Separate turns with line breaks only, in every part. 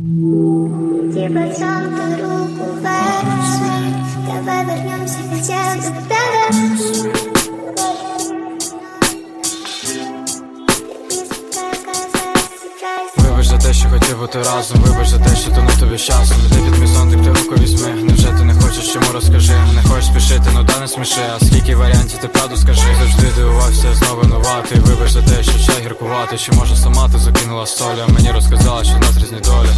Типа сам руку возьми Давай вернемся хотя к тому
Вибач за те, що хотів бути разом, вибач за те, що тонув тобі часом Іди під мій ти руку візьми. Невже ти не хочеш, чому розкажи? Не хочеш спішити, ну да не сміши. А скільки варіантів ти правду скажи. Завжди дивувався, знову винуватий Вибач за те, що чай гіркувати Чи може сама ти закинула солі А мені розказала, що в нас різні долі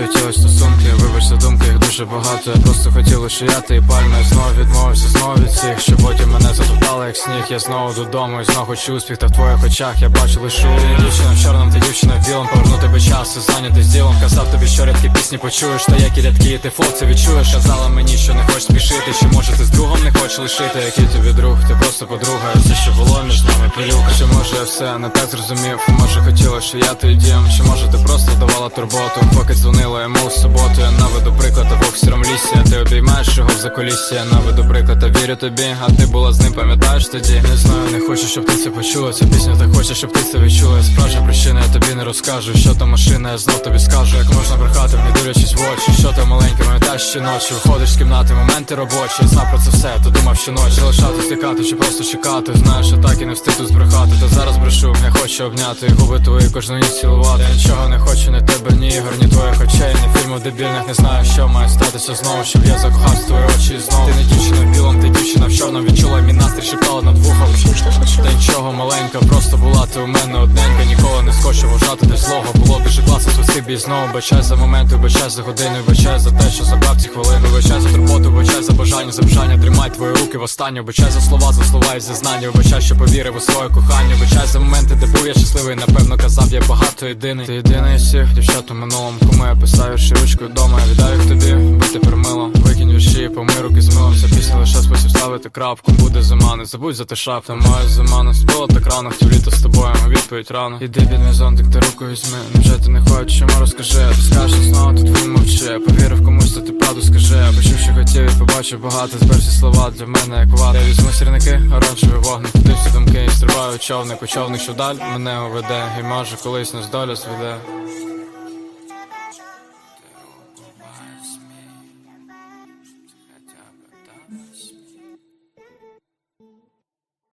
Що хотілось стосунки Вибач за думки, їх дуже багато. Я просто хотів лише я ти і пальма Я знову відмовився, знову від всіх Що потім мене затоптали, як сніг. Я знову додому і знову хочу успіх Та в твоїх очах я бачу лише Дівчина в чорному, ти дівчина в білому. Поверну тебе час і з ділом Казав тобі, що рядкі пісні почуєш Та які рядки, і ти флоу це відчуєш. Казала мені, що не хочеш спішити Чи може ти з другом не хочеш лишити. Який тобі друг, ти просто подруга Все, що було між нами пилюка Чи може я все не так зрозумів? Може хотіла, що я твій дім? Чи може ти турботу. Поки дзвонила йому в суботу Я наведу приклад лісі. Ти обіймаєш його в закулісі Я наведу приклад, та вірю тобі. А ти була з ним, пам'ятаєш тоді? Не знаю, не хочу, щоб ти це почула. Ця пісня так хоче, щоб ти це відчула. Справжня причина, я тобі не розкажу Що там машина, я знов тобі скажу Як можна брехати, не дивлячись в очі. Що там маленьке, пам'ятаєш щоночі? Виходиш з кімнати, моменти робочі. Я знав про це все, то думав щоночі Залишати стикати чи просто чекати. Знаєш, що так і не встиг тут збрехати. Та зараз брешу, я хочу обняти. Губи твої кожну ніч цілувати. Я нічого не хочу, ні тебе, ні ігор, ні твоїх очей Ні фільмів дебільних, не знаю, що має статися знову Щоб я закохав твої очі знову. Ти не дівчина в білом, ти дівчина в чорному. Відчула мій настрій, шептала над вухом. Та нічого маленька, просто була ти у мене одненька. Ніколи не схочу вважати де злого Було. Дуже свисти бій знову Бачай за моменти, бачай за години Бачай за те, що забрав ці хвилини Бачай за турботу, бачай за бажання, за бажання Тримай твої руки в останню Бачай за слова, за слова і зізнання Бачай, що повірив у своє кохання Бачай за моменти, де був я щасливий Напевно казав, я багато єдиний. Ти єдиний всіх дівчат у минулому Кому я писаю ручкою вдома Я віддаю тобі, бо тепер мило Викинь вірші, помий руки з милом Ця пісня лише спосіб ставити крапку. Буде зима, не забудь за те шапку Моя зима не спила так рано Хотів літо з тобою, а відповідь рано. Іди під мій зонтик, ти руку візьми. Невже ти не хочеш, чому розкажи? Ти скажеш знову, тут твій мовчи. Повірив комусь, то ти правду скажи. Почув, що хотів і побачив багато. Збер всі слова для мене як вата. Я візьму сірники, оранжевий вогник. Туди всі думки і стрибаю човник. У човник, що вдаль мене уведе. І може колись нас доля зведе promise.